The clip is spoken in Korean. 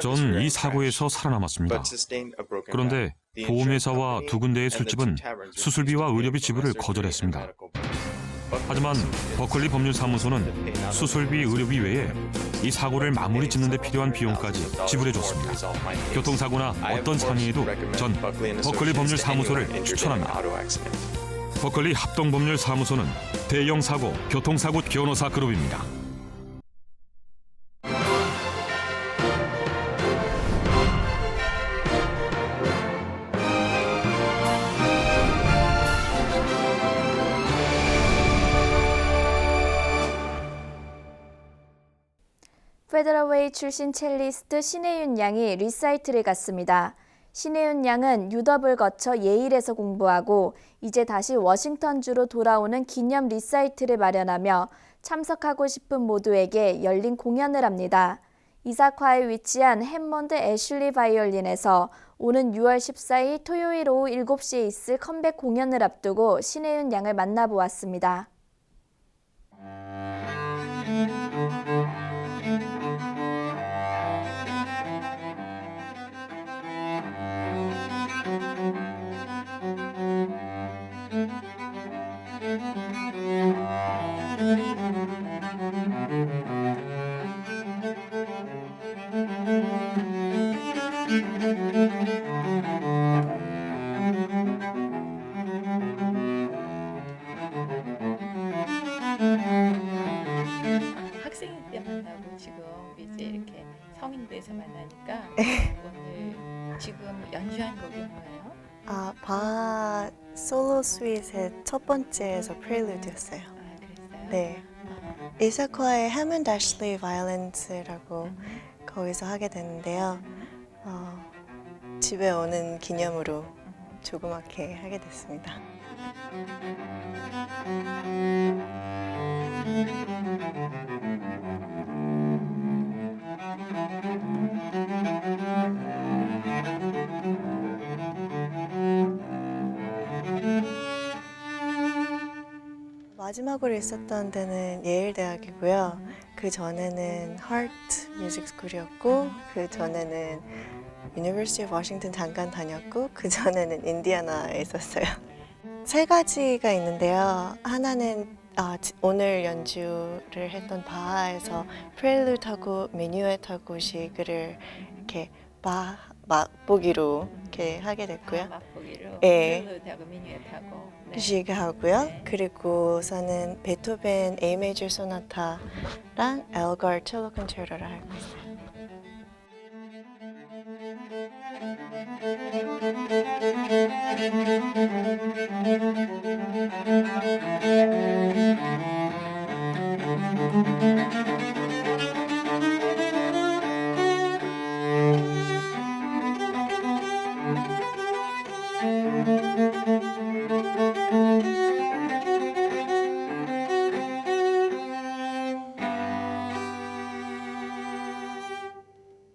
전 이 사고에서 살아남았습니다. 그런데 보험회사와 두 군데의 술집은 수술비와 의료비 지불을 거절했습니다. 하지만 버클리 법률사무소는 수술비, 의료비 외에 이 사고를 마무리 짓는 데 필요한 비용까지 지불해줬습니다. 교통사고나 어떤 상해에도 전 버클리 법률사무소를 추천합니다. 버클리 합동법률사무소는 대형 사고, 교통사고 변호사 그룹입니다. 페더러웨이 출신 첼리스트 신혜윤 양이 리사이트를 갔습니다. 신혜윤 양은 유럽을 거쳐 예일에서 공부하고 이제 다시 워싱턴주로 돌아오는 기념 리사이트를 마련하며 참석하고 싶은 모두에게 열린 공연을 합니다. 이사카에 위치한 햄몬드 애슐리 바이올린에서 오는 6월 14일 토요일 오후 7시에 있을 컴백 공연을 앞두고 신혜윤 양을 만나보았습니다. 학생일 때 만나고 지금 이제 이렇게 성인 돼서 만나니까 오늘 지금 연주한 곡이 뭐예요? 아, 바 솔로 스윗의 첫 번째에서 프렐루드였어요. 아 그랬어요? 네. 이사코아의 해먼드 애슐리 바이올린스라고 거기서 하게 됐는데요. 어, 집에 오는 기념으로 조그맣게 하게 됐습니다. 마지막으로 있었던 데는 예일 대학이고요. 그 전에는 하트 뮤직 스쿨이었고 그 전에는 유니버시티 워싱턴 잠깐 다녔고 그 전에는 인디애나에 있었어요. 세 가지가 있는데요. 하나는 아, 지- 오늘 연주를 했던 바하에서 프렐루드하고 미뉴엣하고 시그를 이렇게 마, 맛보기로 이렇게 하게 됐고요. 아, 맛보기로 예. 프렐루드하고 미니엣하고 네. 시그 하고요. 네. 그리고서는 베토벤 A 메이저 소나타랑 엘거 첼로 컨체르를 하고 있어요. Thank you.